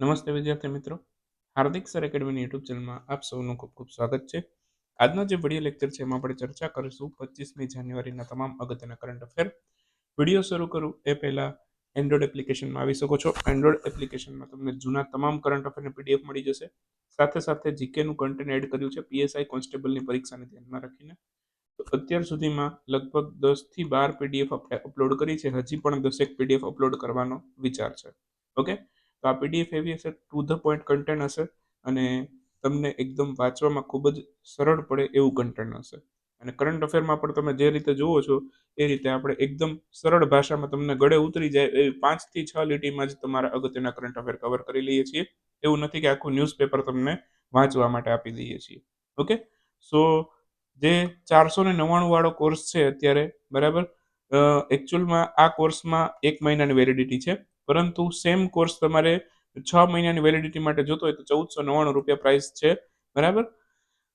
નમસ્તે વિદ્યાર્થી મિત્રો. હાર્દિક સર એકેડમીની યુટ્યુબ ચેનલમાં આપ સૌનું ખૂબ ખૂબ સ્વાગત છે. આજનો જે વીડિયો લેક્ચર છે એમાં આપણે ચર્ચા કરીશું પચીસમી જાન્યુઆરીના તમામ અગત્યના કરંટ અફેર વીડિયો શરૂ કરું એ પહેલાં એન્ડ્રોઈડ એપ્લિકેશનમાં આવી શકો છો. એન્ડ્રોઈડ એપ્લિકેશનમાં તમને જૂના તમામ કરંટ અફેરને પીડીએફ મળી જશે. સાથે સાથે જીકેનું કન્ટેન્ટ એડ કર્યું છે પીએસઆઈ કોન્સ્ટેબલની પરીક્ષાને ધ્યાનમાં રાખીને. તો અત્યાર સુધીમાં લગભગ દસથી બાર પીડીએફ આપણે અપલોડ કરી છે. હજી પણ દસેક પીડીએફ અપલોડ કરવાનો વિચાર છે. ઓકે તો આ પીડીએફ એવી હશે ટુ ધ પોઈન્ટ કન્ટેન્ટ હશે અને તમને એકદમ વાંચવામાં ખૂબ જ સરળ પડે એવું કન્ટેન્ટ હશે. અને કરંટ અફેરમાં પણ તમે જે રીતે જુઓ છો, એ રીતે આપણે એકદમ સરળ ભાષામાં તમને ગળે ઉતરી જાય એવી પાંચથી છ લીટીમાં જ તમારા અગત્યના કરંટ અફેર કવર કરી લઈએ છીએ. એવું નથી કે આખું ન્યૂઝપેપર તમને વાંચવા માટે આપી દઈએ છીએ. ઓકે? સો જે ચારસો ને નવ્વાણું વાળો કોર્સ છે અત્યારે, બરાબર? એકચ્યુઅલમાં આ કોર્સમાં એક મહિનાની વેલિડિટી છે. પરંતુ સેમ કોર્સ તમારે છ મહિનાની વેલિડિટી માટે જોતો હોય તો ચૌદસો નવ્વાણું રૂપિયા પ્રાઇસ છે, બરાબર?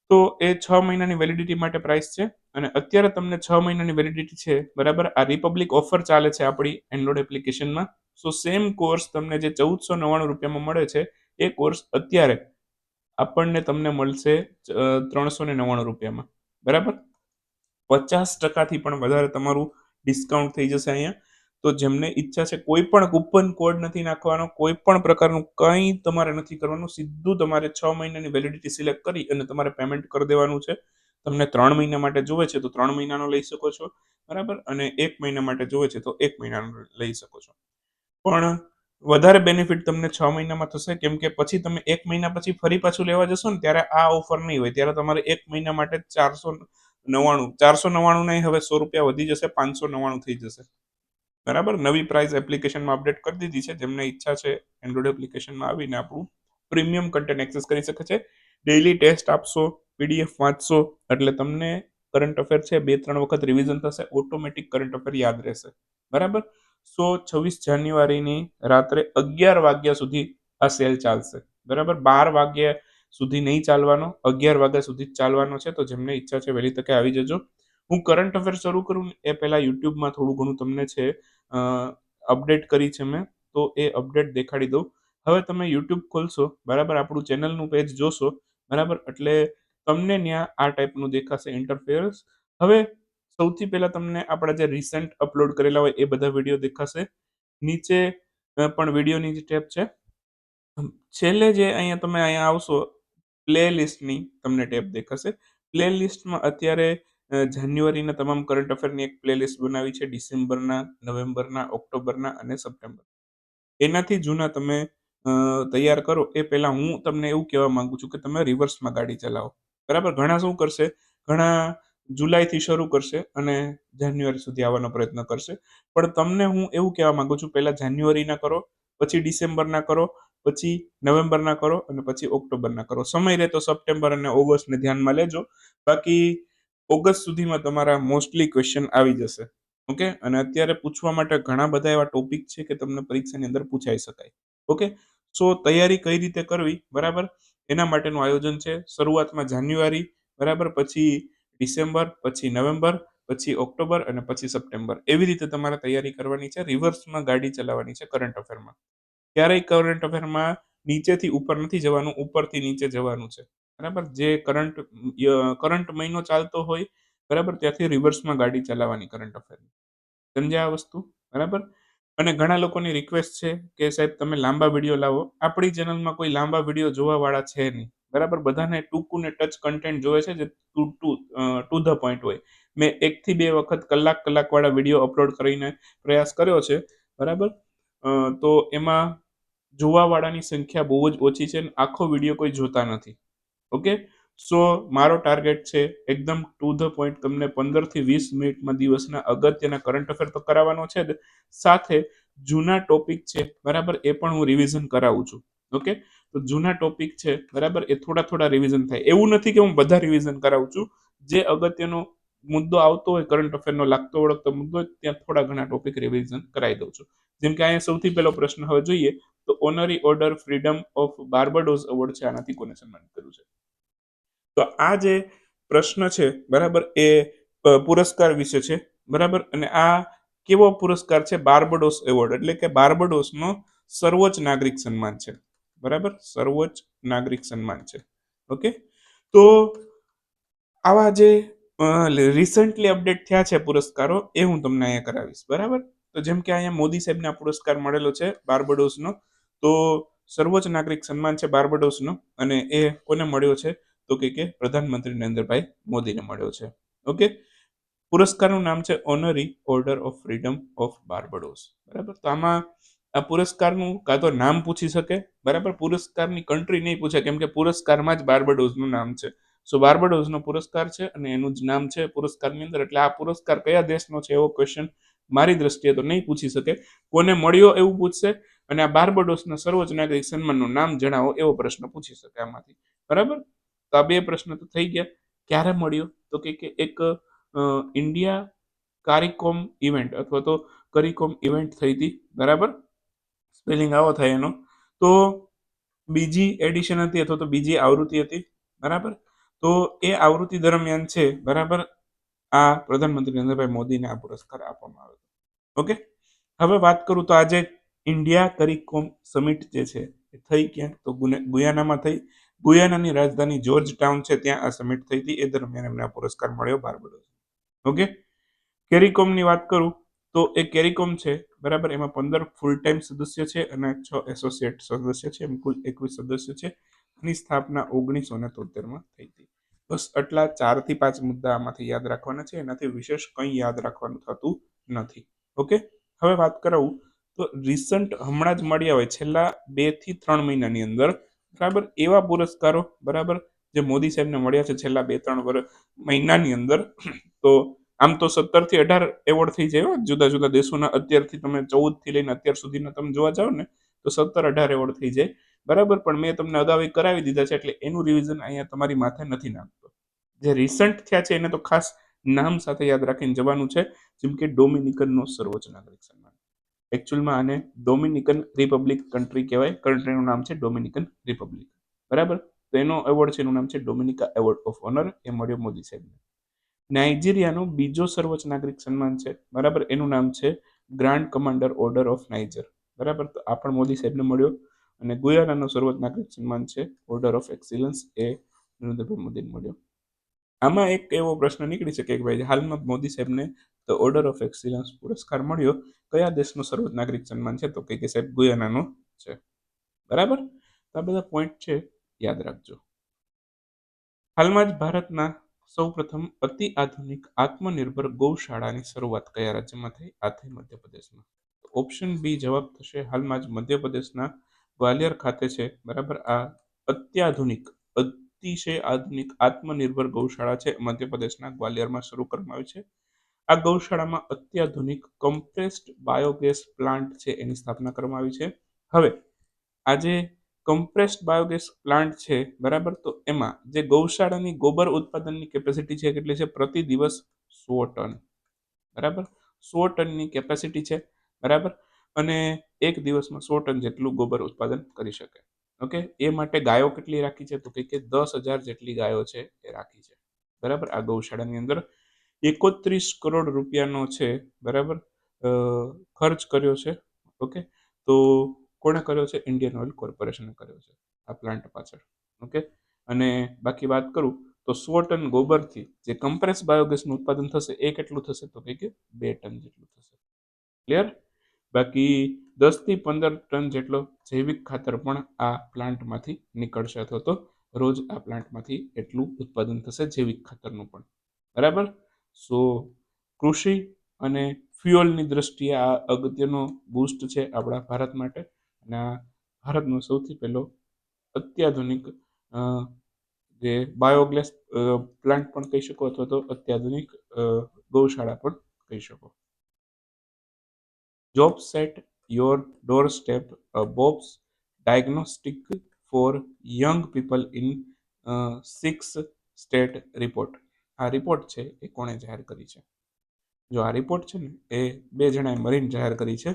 તો એ છ મહિનાની વેલિડિટી માટે પ્રાઇસ છે અને અત્યારે તમને છ મહિનાની વેલિડિટી છે, બરાબર? આ રિપબ્લિક ઓફર ચાલે છે આપણી એન્ડ્રોઇડ એપ્લિકેશનમાં સો સેમ કોર્સ તમને જે ચૌદસો નવ્વાણું રૂપિયામાં મળે છે, એ કોર્સ અત્યારે આપણને તમને મળશે ત્રણસો ને નવ્વાણું રૂપિયામાં. બરાબર? પચાસ ટકાથી પણ વધારે તમારું ડિસ્કાઉન્ટ થઈ જશે અહીંયા. તો જેમને ઈચ્છા છે, કોઈ પણ કૂપન કોડ નથી નાખવાનો, કોઈ પણ પ્રકારનું કંઈ તમારે નથી કરવાનું, સીધું તમારે છ મહિનાની વેલિડિટી સિલેક્ટ કરી અને તમારે પેમેન્ટ કરી દેવાનું છે. તમને ત્રણ મહિના માટે જોવે છે, તો ત્રણ મહિનાનો લઈ શકો છો, બરાબર? અને એક મહિના માટે જોવે છે, તો એક મહિનાનો લઈ શકો છો. પણ વધારે બેનિફિટ તમને છ મહિનામાં થશે, કેમ કે પછી તમે એક મહિના પછી ફરી પાછું લેવા જશો ને, ત્યારે આ ઓફર નહીં હોય. ત્યારે તમારે એક મહિના માટે ચારસો નવ્વાણું ચારસો નવ્વાણું નહીં હવે સો રૂપિયા વધી જશે, પાંચસો નવ્વાણું થઈ જશે. બરાબર? નવી પ્રાઇસ એપ્લિકેશનમાં અપડેટ કરી દીધી છે. જેમને ઈચ્છા છે એન્ડ્રોઈડ એપ્લિકેશનમાં આવીને આપણું પ્રીમિયમ કન્ટેન્ટ એક્સેસ કરી શકે છે. ડેઇલી ટેસ્ટ આપશો પીડીએફ વાંચશો, એટલે તમને કરંટ અફેર છે, બે, ત્રણ વખત રિવિઝન થશે ઓટોમેટિક કરંટ અફેર યાદ રહેશે. બરાબર? સો છવ્વીસ જાન્યુઆરીની રાત્રે અગિયાર વાગ્યા સુધી આ સેલ ચાલશે. બરાબર? બાર વાગ્યા સુધી નહીં ચાલવાનો, અગિયાર વાગ્યા સુધી ચાલવાનો છે. તો જેમને ઈચ્છા છે વહેલી તકે આવી જજો. હું કરંટ અફેર શરૂ કરું એ પહેલાં યુટ્યુબમાં થોડું ઘણું તમને છે અપડેટ કરી છે મેં, તો એ અપડેટ દેખાડી દઉં. હવે તમે યુટ્યુબ ખોલશો, બરાબર, આપણું ચેનલનું પેજ જોશો, બરાબર, એટલે તમને ત્યાં આ ટાઈપનું દેખાશે ઇન્ટરફેરન્સ હવે સૌથી પહેલાં તમને આપણા જે રિસેન્ટ અપલોડ કરેલા હોય, એ બધા વીડિયો દેખાશે. નીચે પણ વિડીયોની જે ટેપ છે, છેલ્લે જે અહીંયા તમે અહીંયા આવશો પ્લે લિસ્ટની તમને ટેપ દેખાશે. પ્લે લિસ્ટમાં અત્યારે જાન્યુઆરીના તમામ કરંટ અફેરની એક પ્લેલિસ્ટ બનાવી છે ડિસેમ્બરના, નવેમ્બરના, ઓક્ટોબરના અને સપ્ટેમ્બર. એનાથી જૂના તમે તૈયાર કરો. એ પહેલાં હું તમને એવું કહેવા માંગુ છું કે તમે રિવર્સમાં ગાડી ચલાવો. બરાબર? ઘણા શું કરશે? ઘણા જુલાઈથી શરૂ કરશે અને જાન્યુઆરી સુધી આવવાનો પ્રયત્ન કરશે. પણ તમને હું એવું કહેવા માંગુ છું, પહેલાં જાન્યુઆરીના કરો, પછી ડિસેમ્બરના કરો, પછી નવેમ્બરના કરો અને પછી ઓક્ટોબરના કરો. સમય રહે તો સપ્ટેમ્બર અને ઓગસ્ટને ધ્યાનમાં લેજો. બાકી ઓગસ્ટ સુધીમાં તમારા મોસ્ટલી ક્વેશ્ચન આવી જશે. ઓકે? અને અત્યારે પૂછવા માટે ઘણા બધા એવા ટોપિક છે કે તમને પરીક્ષાની અંદર પૂછાઈ શકાય. ઓકે? સો, તૈયારી કઈ રીતે કરવી? બરાબર? એના માટેનું આયોજન છે શરૂઆતમાં જાન્યુઆરી, બરાબર? પછી ડિસેમ્બર, પછી નવેમ્બર, પછી ઓક્ટોબર અને પછી સપ્ટેમ્બર. એવી રીતે તમારે તૈયારી કરવાની છે. રિવર્સમાં ગાડી ચલાવવાની છે કરંટ અફેરમાં ક્યારેય કરંટ અફેરમાં નીચેથી ઉપર નથી જવાનું, ઉપરથી નીચે જવાનું છે. બરાબર? જે કરંટ કરંટ મહિનો ચાલતો હોય, બરાબર? ત્યાંથી રિવર્સમાં ગાડી ચલાવવાની કરંટ અફેરની સમજ્યા આ વસ્તુ? બરાબર? અને ઘણા લોકોની રિક્વેસ્ટ છે કે સાહેબ તમે લાંબા વીડિયો લાવો. આપણી ચેનલમાં કોઈ લાંબા વીડિયો જોવાવાળા છે નહીં. બરાબર? બધાને ટૂંકું ને ટચ કન્ટેન્ટ જોવે છે જે to to to the point હોય. મેં એકથી બે વખત કલાક, કલાકવાળા વીડિયો અપલોડ કરીને પ્રયાસ કર્યો છે. બરાબર? તો એમાં જોવાવાળાની સંખ્યા બહુ જ ઓછી છે અને આખો વીડિયો કોઈ જોતા નથી. ઓકે સો મારો ટાર્ગેટ છે એકદમ ટુ ધ પોઈન્ટ તમને પંદરથી વીસ મિનિટમાં દિવસના અગત્યના કરંટ અફેર તો કરાવવાનો છે જ. સાથે જૂના ટોપિક છે, બરાબર, એ પણ હું રિવિઝન કરાવું છું. ઓકે તો જૂના ટોપિક છે, બરાબર, એ થોડા થોડા રિવિઝન થાય. એવું નથી કે હું બધા રિવિઝન કરાવું છું. જે અગત્યનો મુદ્દો આવતો હોય કરંટ અફેરનો લાગતો ઓળખતો મુદ્દો ત્યાં થોડા ઘણા ટોપિક રિવિઝન કરાવી દઉં છું. જેમ કે અહીંયા સૌથી પહેલો પ્રશ્ન હવે જોઈએ, તો honorary order freedom of Barbados award છે, આનાથી કોને સન્માનિત કર્યું છે? તો આ જે પ્રશ્ન છે, બરાબર, એ પુરસ્કાર વિશે છે, બરાબર? અને આ કેવો પુરસ્કાર છે? બાર્બડોસ એવોર્ડ, એટલે કે બાર્બડોસનો સર્વોચ્ચ નાગરિક સન્માન છે, બરાબર? સર્વોચ્ચ નાગરિક સન્માન છે, ઓકે? તો આવા જે રિસન્ટલી અપડેટ થયા છે પુરસ્કારો, એ હું તમને અહીંયા કરાવીશ, બરાબર? તો જેમ કે અહીંયા મોદી સાહેબને આ પુરસ્કાર મળેલો છે, બાર્બડોસનો, તો સર્વોચ્ચ નાગરિક સન્માન છે બાર્બડોસનો, અને એ કોને મળ્યો છે? તો કે કે પ્રધાનમંત્રી નરેન્દ્રભાઈ મોદીને મળ્યો છે. ઓકે? પુરસ્કારનું નામ છે honorary order of freedom of Barbados બરાબર? તો આમાં આ પુરસ્કારનું કાં તો નામ પૂછી શકે? બરાબર? પુરસ્કારની કન્ટ્રી નહીં પૂછે, કેમ કે પુરસ્કારમાં જ બાર્બડોઝનું નામ છે. સો બાર્બડોઝનો પુરસ્કાર છે અને એનું જ નામ છે પુરસ્કારની અંદર. એટલે આ પુરસ્કાર કયા દેશનો છે એવો ક્વેશ્ચન મારી દ્રષ્ટિએ તો નહીં પૂછી શકે. કોને મળ્યો એવું પૂછશે? અને આ બાર્બડોસના સર્વોચ્ચ નાગરિક સન્માનનું નામ જણાવો એવો પ્રશ્ન પૂછી શકે આમાંથી. બરાબર? તો આ બે પ્રશ્ન તો થઈ ગયા. ક્યારે મળ્યો? તો કે એક ઇન્ડિયા કારિકોમ ઇવેન્ટ અથવા તો કરીકોમ ઇવેન્ટ થઈ હતી. બરાબર? સ્પેલિંગ આવો થાય એનો. તો બીજી એડિશન હતી અથવા તો બીજી આવૃત્તિ હતી. બરાબર? તો એ આવૃત્તિ દરમિયાન છે, બરાબર? આ પ્રધાનમંત્રી નરેન્દ્રભાઈ મોદીને આ પુરસ્કાર આપવામાં આવ્યો ઓકે? હવે વાત કરું તો આજે ઇન્ડિયા કરીકોમ સમિટ જે છે, એ થઈ ક્યાં? તો ગુયાનામાં થઈ. ગુયાનાની રાજધાની જોર્જ ટાઉન છે, ત્યાં આ સમિટ થઈ હતી. એ દરમિયાન એમને આ પુરસ્કાર મળ્યો બાર્બડોસ ઓકે? કેરીકોમની વાત કરું તો એ કેરીકોમ છે, બરાબર? એમાં પંદર ફૂલ ટાઈમ સદસ્ય છે અને છ એસોસિએટ સદસ્ય છે. એમ કુલ એકવીસ સદસ્ય છે. એની સ્થાપના ઓગણીસો ને તોતેરમાં થઈ હતી. બસ આટલા ચારથી પાંચ મુદ્દા આમાંથી યાદ રાખવાના છે. એનાથી વિશેષ કંઈ યાદ રાખવાનું થતું નથી. ઓકે? હવે વાત કરાવું તો રિસન્ટ હમણાં જ મળ્યા હોય, છેલ્લા બેથી ત્રણ મહિનાની અંદર બરાબર? એવા પુરસ્કારો, બરાબર, જે મોદી સાહેબને મળ્યા છે છેલ્લા બે ત્રણ વર્ષ મહિનાની અંદર. તો આમ તો સત્તરથી અઢાર એવોર્ડ થઈ જાય જુદા જુદા દેશોના. અત્યારથી તમે ચૌદથી લઈને અત્યાર સુધીના તમે જોવા જાઓ ને, તો સત્તર અઢાર એવોર્ડ થઈ જાય. બરાબર? પણ મેં તમને અગાઉ કરાવી દીધા છે, એટલે એનું રિવિઝન અહીંયા તમારી માથે નથી નાખતો. જે રિસન્ટ થયા છે, એને તો ખાસ નામ સાથે યાદ રાખીને જવાનું છે, જેમ કે ડોમિનિકનનો સર્વોચ્ચ નાગરિક સન્માન એકચ્યુઅલમાં આને ડોમિનિકન રિપબ્લિક કન્ટ્રી કહેવાય. કન્ટ્રીનું નામ છે ડોમિનિકન રિપબ્લિક બરાબર? તો એનો એવોર્ડ છે, એનું નામ છે ડોમિનિકા એવોર્ડ ઓફ ઓનર એ મળ્યો મોદી સાહેબને. નાઇજીરિયાનો બીજો સર્વોચ્ચ નાગરિક સન્માન છે. બરાબર? એનું નામ છે grand commander order of Niger બરાબર? તો આ પણ મોદી સાહેબને મળ્યો. અને ગુયાનાનો સર્વોચ્ચ નાગરિક સન્માન છે ઓર્ડર ઓફ એક્સિલન્સ એ નરેન્દ્રભાઈ મોદીને મળ્યો. આમાં એક એવો પ્રશ્ન નીકળી શકે કે ભાઈ, હાલમાં મોદી સાહેબને ધ ઓર્ડર ઓફ એક્સિલન્સ પુરસ્કાર મળ્યો. કયા દેશનો સર્વોચ્ચ નાગરિક સન્માન છે? તો કે સાહેબ ગુયાનાનો છે. બરાબર? તો આ બધા પોઈન્ટ છે. યાદ રાખજો. હાલમાં જ ભારતના સૌપ્રથમ અતિ આધુનિક આત્મનિર્ભર ગૌશાળાની શરૂઆત કયા રાજ્યમાં થઈ? આ થઈ મધ્યપ્રદેશમાં. ઓપ્શન બી જવાબ થશે હાલમાં જ મધ્યપ્રદેશના ગ્વાલિયર ખાતે છે. બરાબર? આ અત્યાધુનિક, અતિશય આધુનિક આત્મનિર્ભર ગૌશાળા છે. મધ્યપ્રદેશના ગ્વાલિયરમાં શરૂ કરવામાં આવી છે. આ ગૌશાળામાં અત્યાધુનિક કમ્પ્રેસ્ડ બાયોગેસ પ્લાન્ટ છે એની સ્થાપના કરવામાં આવી છે. હવે આજે કમ્પ્રેસ્ડ બાયોગેસ પ્લાન્ટ છે, બરાબર? તો એમાં જે ગૌશાળાની ગોબર ઉત્પાદનની કેપેસિટી છે કેટલી છે? પ્રતિ દિવસ સો ટન. બરાબર? સો ટનની કેપેસિટી છે. બરાબર? અને એક દિવસમાં સો ટન જેટલું ગોબર ઉત્પાદન કરી શકે. ઓકે? એ માટે ગાયો કેટલી રાખી છે? તો કે દસ હજાર જેટલી ગાયો છે એ રાખી છે. બરાબર? આ ગૌશાળાની અંદર એકોત્રીસ કરોડ રૂપિયાનો છે, બરાબર? ખર્ચ કર્યો છે, ઓકે? તો કોણે કર્યો છે? ઇન્ડિયન ઓઇલ કોર્પોરેશને કર્યો છે, આ પ્લાન્ટ પાછળ, ઓકે? અને બાકી વાત કરું, તો સો ટન ગોબરથી જે કમ્પ્રેસ બાયોગેસનું ઉત્પાદન થશે, એ કેટલું થશે? તો કે બે ટન જેટલું થશે. ક્લિયર બાકી દસથી પંદર ટન જેટલો જૈવિક ખાતર પણ આ પ્લાન્ટમાંથી નીકળશે, અથવા તો રોજ આ પ્લાન્ટમાંથી એટલું ઉત્પાદન થશે, જૈવિક ખાતરનું પણ. બરાબર? સો કૃષિ અને ફ્યુઅલની દ્રષ્ટિએ આ અગત્યનો બુસ્ટ છે આપણા ભારત માટે. અને આ ભારતનો સૌથી પહેલો અત્યાધુનિક જે બાયોગેસ પ્લાન્ટ પણ કહી શકો અથવા તો અત્યાધુનિક ગૌશાળા પણ કહી શકો. Job at your door step jobs diagnostic for young people in six state report આ રિપોર્ટ છે એ કોણે જાહેર કરી છે? જો આ રિપોર્ટ છે ને, એ બે જણાએ મરીન જાહેર કરી છે,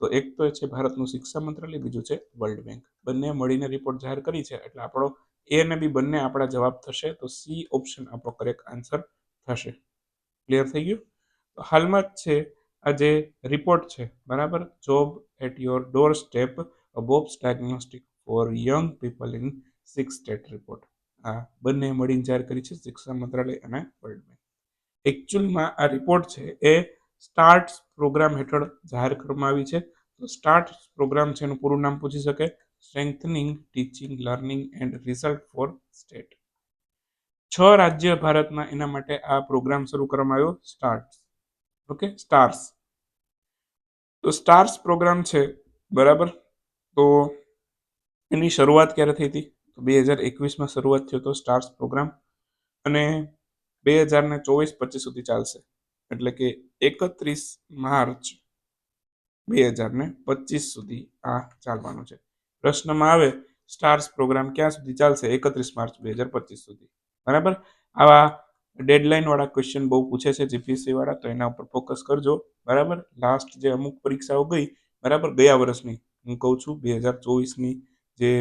તો એક તો છે ભારતનું શિક્ષા મંત્રાલય, બીજું છે વર્લ્ડ બેંક બંને મળીને રિપોર્ટ જાહેર કરી છે, એટલે આપણો એ અને બી બંને આપણા જવાબ થશે, તો સી ઓપ્શન આપણો કરેક્ટ આન્સર થશે. ક્લિયર થઈ ગયું? તો હાલમાં જ છે, આ જે રિપોર્ટ છે, બરાબર? Job at your door step jobs diagnostic for young people in six state report આ બંને મળીને જાહેર કરી છે શિક્ષણ મંત્રાલય અને વર્લ્ડ બેંક એકચ્યુઅલમાં આ રિપોર્ટ છે એ સ્ટાર્ટ પ્રોગ્રામ હેઠળ જાહેર કરવામાં આવી છે. તો સ્ટાર્ટ પ્રોગ્રામ છે એનું પૂરું નામ પૂછી શકે strengthening teaching learning and result for state છ રાજ્ય ભારતમાં એના માટે આ પ્રોગ્રામ શરૂ કરવામાં આવ્યો. સ્ટાર્ટ ઓકે સ્ટાર્સ તો સ્ટાર્સ પ્રોગ્રામ છે, બરાબર? તો એની શરૂઆત ક્યારે થઈ હતી? તો બે હજાર એકવીસમાં શરૂઆત થયો હતો સ્ટાર્સ પ્રોગ્રામ અને બે હજાર ને ચોવીસ પચીસ સુધી ચાલશે. એટલે કે એકત્રીસ માર્ચ બે હજાર ને પચીસ સુધી આ ચાલવાનું છે. પ્રશ્નમાં આવે, સ્ટાર્સ પ્રોગ્રામ ક્યાં સુધી ચાલશે? એકત્રીસ માર્ચ બે હજાર પચીસ સુધી. બરાબર? આવા ડેડલાઇન વાળા ક્વેશ્ચન બહુ પૂછે છે જીપીએસસી વાળા, તો એના ઉપર ફોકસ કરજો. બરાબર? લાસ્ટ જે અમુક પરીક્ષાઓ ગઈ, બરાબર? ગયા વર્ષની. હું કહું છું, બે હજાર ચોવીસની જે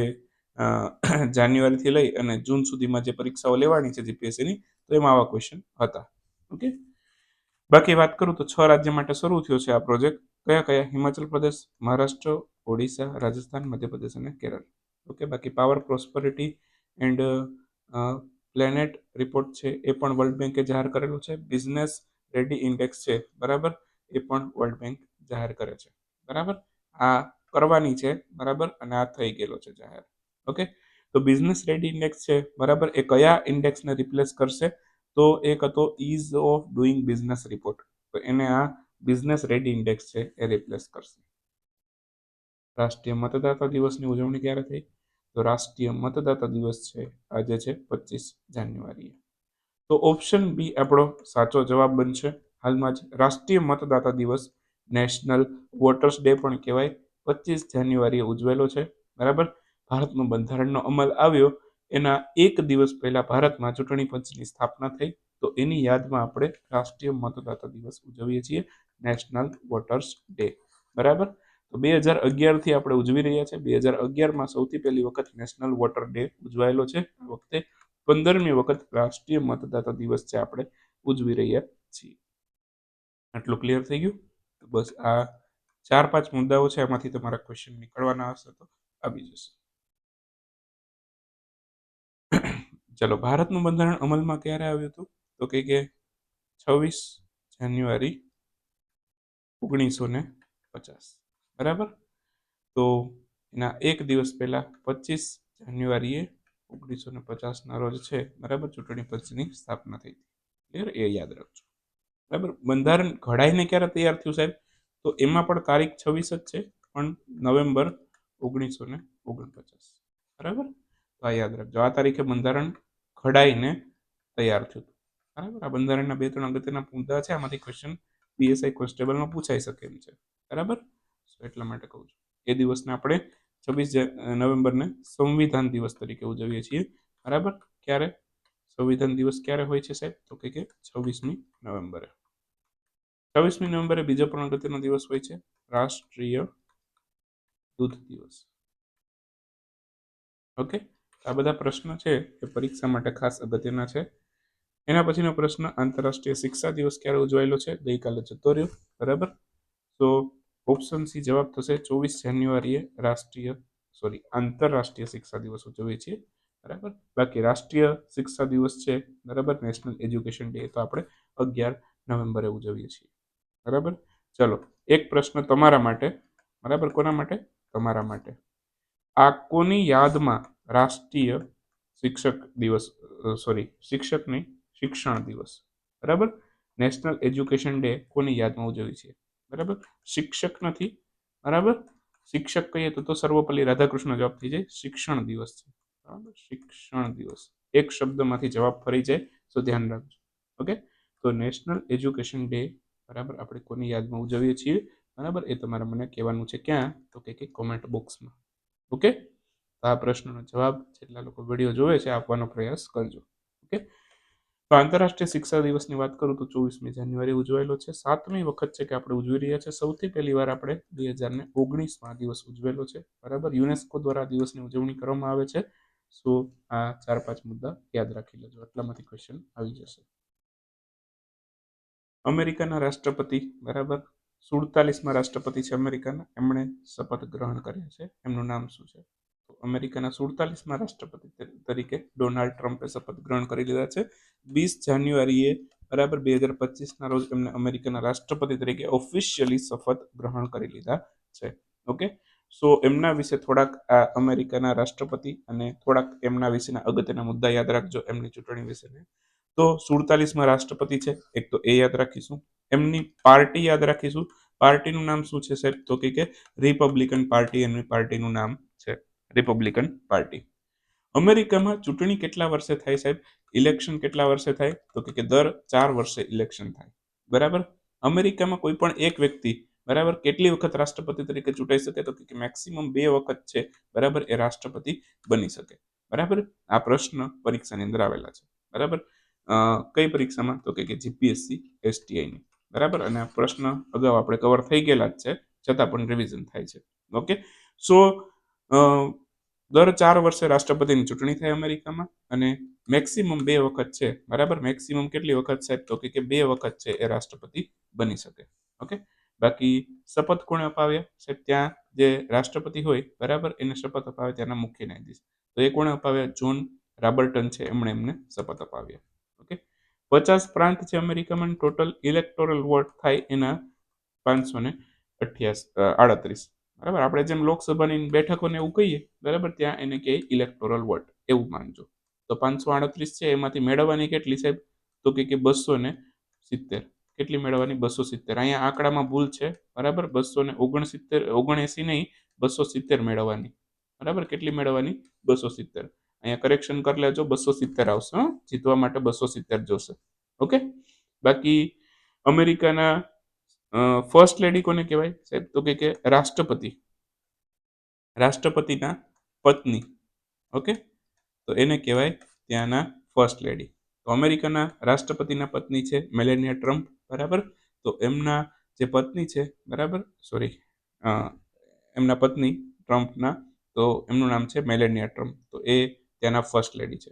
જાન્યુઆરીથી લઈ અને જૂન સુધીમાં જે પરીક્ષાઓ લેવાની છે જીપીએસસીની તો એમાં આવા ક્વેશ્ચન હતા. ઓકે? બાકી વાત કરું તો છ રાજ્ય માટે શરૂ થયો છે આ પ્રોજેક્ટ કયા કયા? હિમાચલ પ્રદેશ, મહારાષ્ટ્ર, ઓડિશા, રાજસ્થાન, મધ્યપ્રદેશ અને કેરળ. ઓકે? બાકી power prosperity and planet report છે, એ પણ વર્લ્ડ બેન્કે જાહેર કરેલું છે. બિઝનેસ રેડી ઇન્ડેક્સ છે, બરાબર? એ પણ વર્લ્ડ બેન્ક જાહેર કરે છે. બરાબર? આ કરવાની છે, બરાબર? અને આ થઈ ગયેલો છે જાહેર. ઓકે? તો બિઝનેસ રેડી ઇન્ડેક્સ છે, બરાબર? એ કયા ઇન્ડેક્સને રિપ્લેસ કરશે? તો એક હતો ease of doing business report. તો એને આ બિઝનેસ રેડી ઇન્ડેક્સ છે, એ રિપ્લેસ કરશે. રાષ્ટ્રીય મતદાતા દિવસની ઉજવણી ક્યારે થઈ? તો રાષ્ટ્રીય મતદાતા દિવસ છે, આજે છે પચીસ જાન્યુઆરીએ. તો ઓપ્શન બી આપણો સાચો જવાબ બનશે. હાલમાં જ રાષ્ટ્રીય મતદાતા દિવસ, નેશનલ વોટર્સ ડે પણ કહેવાય. પચીસ જાન્યુઆરીએ ઉજવેલો છે, બરાબર? ભારતનું બંધારણનો અમલ આવ્યો, એના એક દિવસ પહેલા ભારતમાં ચૂંટણી પંચની સ્થાપના થઈ, તો એની યાદમાં આપણે રાષ્ટ્રીય મતદાતા દિવસ ઉજવીએ છીએ, નેશનલ વોટર્સ ડે. બરાબર? તો બે હજાર અગિયારથી આપણે ઉજવી રહ્યા છે. બે હજાર અગિયારમાં સૌથી પહેલી વખત નેશનલ વોટર ડે ઉજવાયેલો છે. આ વખતે પંદરમી વખત રાષ્ટ્રીય મતદાતા દિવસ છે આપણે ઉજવી રહ્યા છીએ. આટલું ક્લિયર થઈ ગયું? તો બસ આ ચાર પાંચ મુદ્દાઓ છે એમાંથી તમારા ક્વેશ્ચન નીકળવાના હશે તો આવી જશે. ચલો, ભારતનું બંધારણ અમલમાં ક્યારે આવ્યું હતું? તો કે કે છવ્વીસ જાન્યુઆરી ઓગણીસો ને પચાસ. બરાબર? તો એના એક દિવસ પહેલા પચીસ જાન્યુઆરીએ ઓગણીસો ને પચાસના રોજ છે, બરાબર? ચૂંટણી પંચની સ્થાપના થઈ ક્લિયર એ યાદ રાખજો. બરાબર? બંધારણ ઘડાઈને ક્યારે તૈયાર થયું સાહેબ? તો એમાં પણ તારીખ છવ્વીસ જ છે, પણ નવેમ્બર ઓગણીસો ને ઓગણપચાસ. બરાબર? તો આ યાદ રાખજો. આ તારીખે બંધારણ ઘડાઈને તૈયાર થયું બરાબર? આ બંધારણના બે ત્રણ અગત્યના મુદ્દા છે. આમાંથી ક્વેશ્ચન પીએસઆઈ કોન્સ્ટેબલમાં પૂછાઈ શકે એમ છે. બરાબર? એટલા માટે કહું છું. એ દિવસને આપણે છવ્વીસ નવેમ્બરને સંવિધાન દિવસ તરીકે ઉજવીએ છીએ. બરાબર? ક્યારે? સંવિધાન દિવસ ક્યારે હોય છે સાહેબ? તો કે છવ્વીસમી નવેમ્બરે. છવ્વીસમી નવેમ્બરે બીજો પણ અગત્યનો દિવસ હોય છે. રાષ્ટ્રીય દૂધ દિવસ. ઓકે? આ બધા પ્રશ્નો છે એ પરીક્ષા માટે ખાસ અગત્યના છે. એના પછીનો પ્રશ્ન આંતરરાષ્ટ્રીય શિક્ષા દિવસ ક્યારે ઉજવાયેલો છે? ગઈકાલે જતો રહ્યો. બરાબર? તો ઓપ્શન સી જવાબ થશે ચોવીસ જાન્યુઆરીએ રાષ્ટ્રીય સોરી આંતરરાષ્ટ્રીય શિક્ષા દિવસ ઉજવીએ છીએ. બરાબર? બાકી રાષ્ટ્રીય શિક્ષા દિવસ છે, બરાબર? નેશનલ એજ્યુકેશન ડે તો આપણે અગિયાર નવેમ્બરે ઉજવીએ છીએ. બરાબર? ચલો, એક પ્રશ્ન તમારા માટે. બરાબર? કોના માટે? તમારા માટે. આ કોની યાદમાં રાષ્ટ્રીય શિક્ષક દિવસ સોરી શિક્ષકની શિક્ષણ દિવસ. બરાબર? નેશનલ એજ્યુકેશન ડે કોની યાદમાં ઉજવી છે? બરાબર? શિક્ષક નથી. બરાબર? શિક્ષક કહીએ તો તો સર્વપલ્લી રાધાકૃષ્ણ જવાબ થઈ જાય. શિક્ષણ દિવસ છે. બરાબર? શિક્ષણ દિવસ. એક શબ્દમાંથી જવાબ ફરી જાય, તો ધ્યાન રાખજો. ઓકે? તો નેશનલ એજ્યુકેશન ડે બરાબર? આપણે કોની યાદમાં ઉજવીએ છીએ? બરાબર? એ તમારે મને કહેવાનું છે ક્યાં? તો કે કોમેન્ટ બોક્સમાં ઓકે? તો આ પ્રશ્નનો જવાબ જેટલા લોકો વીડિયો જોવે છે, આપવાનો પ્રયાસ કરજો. ઓકે? તો આંતરરાષ્ટ્રીય શિક્ષા દિવસની વાત કરું તો ચોવીસમી જાન્યુઆરી ઉજવાયેલો છે. સાતમી વખત છે કે આપણે ઉજવી રહ્યા છે. સૌથી પહેલી વાર આપણે બે હજાર ને ઓગણીસમાં દિવસ ઉજવેલો છે. બરાબર? યુનેસ્કો દ્વારા દિવસની ઉજવણી કરવામાં આવે છે. સો આ ચાર પાંચ મુદ્દા યાદ રાખી લેજો. એટલામાંથી ક્વેશ્ચન આવી જશે. અમેરિકાના રાષ્ટ્રપતિ, બરાબર? સુડતાલીસમાં રાષ્ટ્રપતિ છે અમેરિકાના. એમણે શપથ ગ્રહણ કર્યા છે. એમનું નામ શું છે? અમેરિકાના સુડતાલીસમાં રાષ્ટ્રપતિ તરીકે ડોનાલ્ડ ટ્રમ્પે શપથ ગ્રહણ કરી લીધા છે. વીસ જાન્યુઆરીએ બરાબર બે હજાર પચીસના રોજ એમને અમેરિકાના રાષ્ટ્રપતિ તરીકે ઓફિશિયલી શપથ ગ્રહણ કરી લીધા છે. ઓકે? સો, એમના વિશે થોડાક આ અમેરિકાના રાષ્ટ્રપતિ અને થોડાક એમના વિશેના અગત્યના મુદ્દા યાદ રાખજો એમની ચૂંટણી વિશે તો, સુડતાલીસમાં રાષ્ટ્રપતિ છે, એક તો એ યાદ રાખીશું. એમની પાર્ટી યાદ રાખીશું. પાર્ટીનું નામ શું છે, સાહેબ? તો કે રિપબ્લિકન પાર્ટી એમની પાર્ટીનું નામ. Republican party. અમેરિકામાં ચૂંટણી કેટલા વર્ષે થાય સાહેબ? ઇલેક્શન કેટલા વર્ષે થાય? તો કે દર ચાર વર્ષે ઇલેક્શન થાય. બરાબર? અમેરિકામાં કોઈ પણ એક વ્યક્તિ, બરાબર, કેટલી વખત રાષ્ટ્રપતિ તરીકે ચૂંટાઈ શકે? તો કે મેક્સિમમ બે વખત છે, બરાબર, એ રાષ્ટ્રપતિ બની શકે. બરાબર? આ પ્રશ્ન પરીક્ષાની અંદર આવેલા છે. બરાબર? કઈ પરીક્ષામાં? તો કે જીપીએસસી, એસટીઆઈની. બરાબર? અને આ પ્રશ્ન અગાઉ આપણે કવર થઈ ગયેલા જ છે, છતાં પણ રિવિઝન થાય છે. ઓકે સો દર ચાર વર્ષે રાષ્ટ્રપતિની ચૂંટણી થાય અમેરિકામાં અને મેક્સિમમ બે વખત છે. બરાબર? મેક્સિમમ કેટલી વખત સાહેબ? તો કે બે વખત છે એ રાષ્ટ્રપતિ બની શકે. ઓકે? બાકી શપથ કોણે અપાવ્યા? સાહેબ, ત્યાં જે રાષ્ટ્રપતિ હોય, બરાબર? એને શપથ અપાવે ત્યાંના મુખ્ય ન્યાયાધીશ. તો એ કોણે અપાવ્યા? જોન રાબર્ટન છે, એમણે એમને શપથ અપાવ્યા. ઓકે? પચાસ પ્રાંત છે અમેરિકામાં ટોટલ ઇલેક્ટોરલ વોટ થાય એના પાંચસો ને અઠ્યાસ આડત્રીસ. બરાબર? આપણે જેમ લોકસભાની બેઠકોને એવું કહીએ, બરાબર? ત્યાં એને કહે ઇલેક્ટોરલ વોટ એવું માનજો. તો પાંચસો આડત્રીસ છે, એમાંથી મેળવવાની કેટલી સાહેબ? તો કે કે બસો ને સિત્તેર. કેટલી મેળવવાની? બસો સિત્તેર. અહીંયા આંકડામાં ભૂલ છે, બરાબર? બસો ને ઓગણસિત્તેર, ઓગણએંસી નહીં, બસો સિત્તેર મેળવવાની. બરાબર? કેટલી મેળવવાની? બસો સિત્તેર. અહીંયા કરેક્શન કરી લેજો, બસો સિત્તેર આવશે? જીતવા માટે બસો સિત્તેર જોશે. ઓકે? બાકી અમેરિકાના ફર્સ્ટ લેડી કોને કહેવાય? સાહેબ, તો કે રાષ્ટ્રપતિ. રાષ્ટ્રપતિના પત્ની. ઓકે? તો એને કહેવાય ત્યાંના ફર્સ્ટ લેડી તો અમેરિકાના રાષ્ટ્રપતિના પત્ની છે મેલેનિયા ટ્રમ્પ, બરાબર? તો એમના જે પત્ની છે, બરાબર? સોરી એમના પત્ની ટ્રમ્પના, તો એમનું નામ છે મેલેનિયા ટ્રમ્પ. તો એ ત્યાંના ફર્સ્ટ લેડી છે.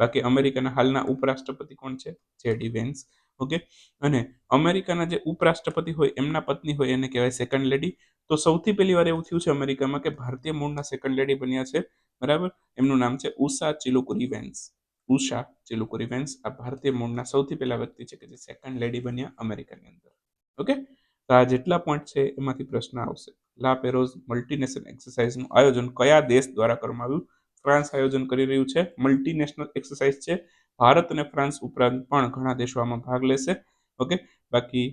બાકી અમેરિકાના હાલના ઉપરાષ્ટ્રપતિ કોણ છે? JD Vance. ઓકે? અને અમેરિકાના જે ઉપરાષ્ટ્રપતિ હોય, એમના પત્ની હોય, એને કહેવાય સેકન્ડ લેડી તો સૌથી પહેલી વાર એવું થયું છે અમેરિકામાં કે ભારતીય મૂળના સેકન્ડ લેડી બન્યા છે. બરાબર? એમનું નામ છે ઉષા ચિલુકુરી વેન્સ ઉષા ચિલુકુરી વેન્સ આ ભારતીય મૂળના સૌથી પહેલા વ્યક્તિ છે કે જે સેકન્ડ લેડી બન્યા અમેરિકાની અંદર. ઓકે? તો આ જેટલા પોઈન્ટ છે એમાંથી પ્રશ્ન આવશે. લા પેરોઝ મલ્ટીનેશનલ એક્સરસાઇઝનું આયોજન કયા દેશ દ્વારા કરવામાં આવ્યું? ફ્રાન્સ આયોજન કરી રહ્યું છે. મલ્ટીનેશનલ એક્સરસાઇઝ છે. ભારત અને ફ્રાન્સ ઉપરાંત પણ ઘણા દેશો આમાં ભાગ લેશે. ઓકે? બાકી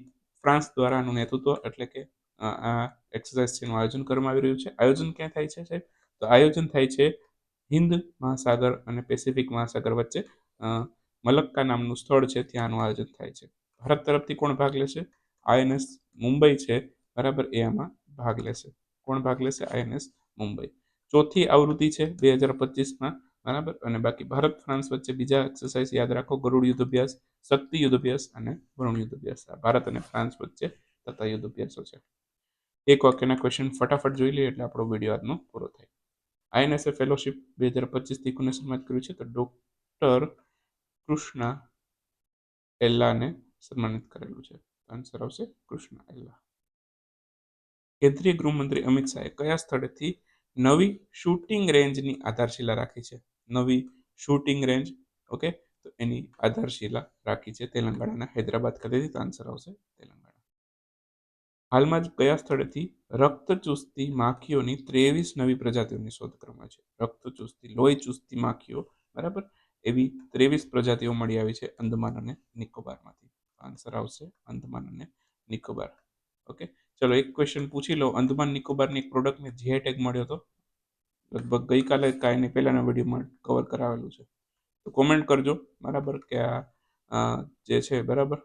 ફ્રાન્સ દ્વારા આનું નેતૃત્વ એટલે કે આ એક્સરસાઇઝ છે આયોજન કરવામાં આવી રહ્યું છે. આયોજન ક્યાં થાય છે સાહેબ? તો આયોજન થાય છે હિન્દ મહાસાગર અને પેસિફિક મહાસાગર વચ્ચે. મલક્કા નામનું સ્થળ છે ત્યાં આનું આયોજન થાય છે. ભારત તરફથી કોણ ભાગ લેશે? આઈએનએસ મુંબઈ છે. બરાબર? એ આમાં ભાગ લેશે. કોણ ભાગ લેશે? આઈએનએસ મુંબઈ. ચોથી આવૃત્તિ છે, બે હજાર પચીસમાં. બરાબર? અને બાકી ભારત ફ્રાન્સ વચ્ચે બીજા એક્સરસાઇઝ યાદ રાખો, ગરુડ યુદ્ધ અભ્યાસ, શક્તિ યુદ્ધ અભ્યાસ અને વરુણ યુદ્ધ અભ્યાસ. આ ભારત અને ફ્રાન્સ વચ્ચે થતા યુદ્ધ અભ્યાસો છે. એક વાક્યના ક્વેશ્ચન ફટાફટ જોઈ લઈએ એટલે આપણો વીડિયો આજનો પૂરો થાય. આઈએનએસએ ફેલોશિપ બે હજાર પચીસથી કોને સન્માનિત કર્યું છે તો ડોક્ટર કૃષ્ણા એલ્લાને સન્માનિત કરેલું છે. આન્સર આવશે કૃષ્ણા એલ્લા. કેન્દ્રીય ગૃહમંત્રી અમિત શાહે કયા સ્થળેથી નવી શૂટિંગ રેન્જની આધારશિલા રાખી છે. નવી શૂટિંગ રેન્જ ઓકે તો એની આધારશિલા રાખી છે તેલંગાણાના હૈદરાબાદ ખાતેથી તો આન્સર આવશે તેલંગાણા. હાલમાં જ કયા સ્થળેથી રક્તચુસ્તી માખીઓની ત્રેવીસ નવી પ્રજાતિઓની શોધ કરવામાં છે? રક્તચુસ્તી લોહી ચુસ્તી માખીઓ, બરાબર? એવી ત્રેવીસ પ્રજાતિઓ મળી આવી છે અંદમાન અને નિકોબારમાંથી. આન્સર આવશે અંદમાન અને નિકોબાર ઓકે ચલો એક ક્વેશ્ચન પૂછી લો અંદમાન નિકોબારની એક પ્રોડક્ટને જીઆઈ ટેગ મળ્યો હતો, લગભગ ગઈકાલે કાંઈ પહેલાંના વિડીયોમાં કવર કરાવેલું છે. તો કોમેન્ટ કરજો, બરાબર, કે આ જે છે, બરાબર?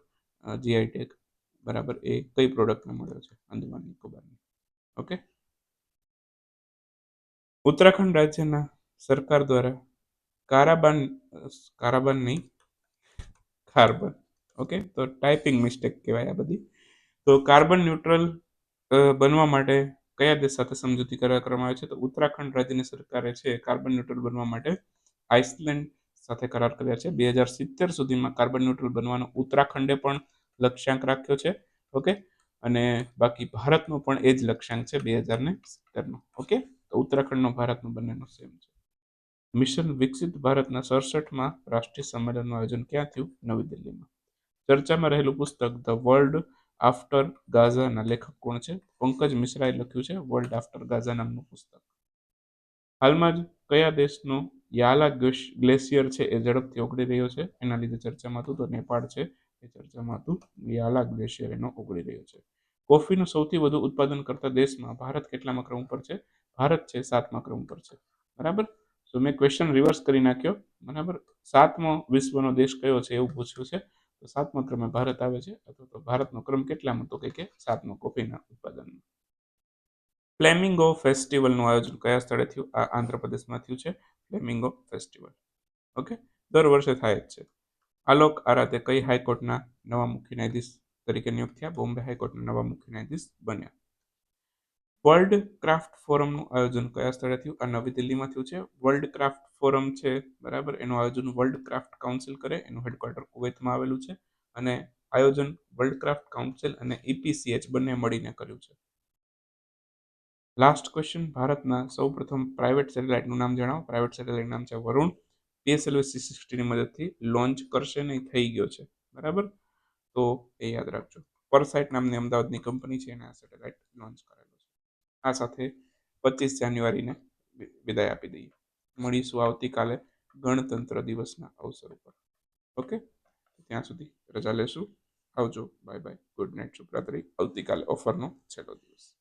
જીઆઈ ટેગ બરાબર? એ કઈ પ્રોડક્ટને મળ્યો છે અંદમાન નિકોબારની? ઓકે ઉત્તરાખંડ રાજ્યના સરકાર દ્વારા કારાબાન કારાબાન નહીં, ખારબન. ઓકે તો ટાઈપિંગ મિસ્ટેક કહેવાય આ બધી. તો કાર્બન ન્યુટ્રલ બનવા માટે કયા દેશ સાથે સમજૂતી કરવામાં આવે છે? તો ઉત્તરાખંડ રાજ્યની સરકારે છે કાર્બન ન્યુટ્રલ બનવા માટે આઇસલેન્ડ સાથે કરાર કર્યા છે. બે હજાર સિત્તેર સુધીમાં કાર્બન ન્યુટ્રલ બનવાનો ઉત્તરાખંડે પણ લક્ષ્યાંક રાખ્યો છે. ઓકે? અને બાકી ભારતનો પણ એ જ લક્ષ્યાંક છે બે હજાર ને સિત્તેરનો ઓકે? તો ઉત્તરાખંડનો, ભારતનો બંનેનો સેમ છે. મિશન વિકસિત ભારતના સડસઠમાં રાષ્ટ્રીય સંમેલનનું આયોજન ક્યાં થયું? નવી દિલ્હીમાં. ચર્ચામાં રહેલું પુસ્તક ધ વર્લ્ડ આફ્ટર ગાઝાના લેખક કોણ છે? પંકજ મિશ્રાએ લખ્યું છે વર્લ્ડ આફ્ટર ગાઝા નામનું પુસ્તક. હાલમાં જ કયા દેશનો યાલા ગ્લેશિયર છે એ ઝડપથી ઓગળી રહ્યો છે? એના લીધે ચર્ચામાં હતું તો નેપાળ છે, એ ચર્ચામાં હતું યાલા ગ્લેશિયર એનો ઓગળી રહ્યો છે. કોફીનું સૌથી વધુ ઉત્પાદન કરતા દેશમાં ભારત કેટલામાં ક્રમ પર છે? ભારત છે સાતમા ક્રમ પર છે. બરાબર? તો મેં ક્વેશ્ચન રિવર્સ કરી નાખ્યો. બરાબર? સાતમો વિશ્વનો દેશ કયો છે એવું પૂછ્યું છે. તો સાતમા ક્રમે ભારત આવે છે? અથવા તો ભારતનો ક્રમ કેટલામાં તો કે સાતમો કોફીના ઉત્પાદનમાં ફ્લેમિંગો ફેસ્ટિવલનું આયોજન કયા સ્થળે થયું? આ આંધ્રપ્રદેશમાં થયું છે. ફ્લેમિંગો ફેસ્ટિવલ ઓકે દર વર્ષે થાય જ છે. આલોક આરાતે કઈ હાઈકોર્ટના નવા મુખ્ય ન્યાયાધીશ તરીકે નિયુક્ત થયા? બોમ્બે હાઈકોર્ટના નવા મુખ્ય ન્યાયાધીશ બન્યા. વર્લ્ડ ક્રાફ્ટ ફોરમનું આયોજન કયા સ્થળે થયું? આ નવી દિલ્હીમાં થયું છે. વર્લ્ડ ક્રાફ્ટ ફોરમ છે, બરાબર? એનું આયોજન વર્લ્ડ ક્રાફ્ટ કાઉન્સિલ કરે. એનું હેડક્વાર્ટર કુવૈતમાં આવેલું છે. અને આયોજન વર્લ્ડ ક્રાફ્ટ કાઉન્સિલ અને ઇપીસીએચ બંને મળીને કર્યું છે. લાસ્ટ ક્વેશ્ચન, ભારતના સૌ પ્રથમ પ્રાઇવેટ સેટેલાઇટનું નામ જણાવો. પ્રાઇવેટ સેટેલાઇટ નામ છે વરુણ. પીએસએલવી સી સિક્સટીની મદદથી લોન્ચ કરશે નહીં, થઈ ગયો છે. બરાબર? તો એ યાદ રાખજો. પરસાઇટ નામની અમદાવાદની કંપની છે, એને આ સેટેલાઇટ લોન્ચ કરે આ સાથે પચીસ જાન્યુઆરીને વિદાય આપી દઈએ. મળીશું આવતીકાલે ગણતંત્ર દિવસના અવસર ઉપર. ઓકે? ત્યાં સુધી રજા લેશું. આવજો. Bye bye. Good night. શુભરાત્રી આવતીકાલે ઓફરનો છેલ્લો દિવસ.